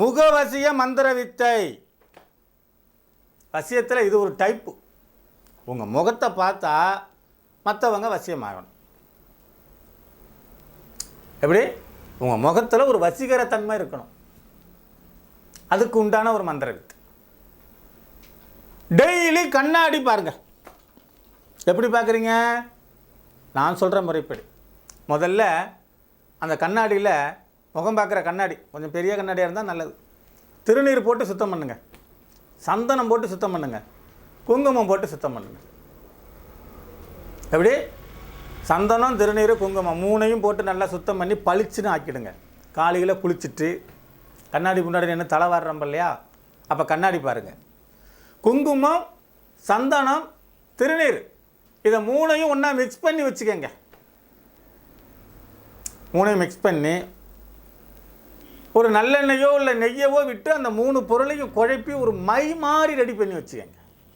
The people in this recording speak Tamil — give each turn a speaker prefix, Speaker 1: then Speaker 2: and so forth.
Speaker 1: முகவசிய மந்திர வித்தை. வசியத்தில் இது ஒரு டைப்பு உங்கள் முகத்தை பார்த்தா மற்றவங்க வசியமாகணும். எப்படி? உங்கள் முகத்தில் ஒரு வசீகர தன்மை இருக்கணும். அதுக்கு உண்டான ஒரு மந்திர வித்து. டெய்லி கண்ணாடி பாருங்கள் எப்படி பார்க்குறீங்க நான் சொல்கிற முறைப்படி. முதல்ல அந்த கண்ணாடியில் முகம் பார்க்குற கண்ணாடி கொஞ்சம் பெரிய கண்ணாடியாக இருந்தால் நல்லது. திருநீர் போட்டு சுத்தம் பண்ணுங்கள் சந்தனம் போட்டு சுத்தம் பண்ணுங்க. குங்குமம் போட்டு சுத்தம் பண்ணுங்கள் எப்படி? சந்தனம் திருநீர் குங்குமம் மூணையும் போட்டு நல்லா சுத்தம் பண்ணி பளிச்சுன்னு ஆக்கிடுங்க. காலையில் குளிச்சுட்டு கண்ணாடி முன்னாடி நின்று தலை வாடுறோம் இல்லையா? அப்போ கண்ணாடி பாருங்கள் குங்குமம் சந்தனம் திருநீர் இதை மூணையும் ஒன்றா மிக்ஸ் பண்ணி வச்சுக்கோங்க. மூணையும் மிக்ஸ் பண்ணி ஒரு நல்லெண்ணெயோ இல்லை நெய்யவோ விட்டு அந்த மூணு பொருளையும் குழப்பி ஒரு மை மாதிரி ரெடி பண்ணி வச்சுக்கோங்க.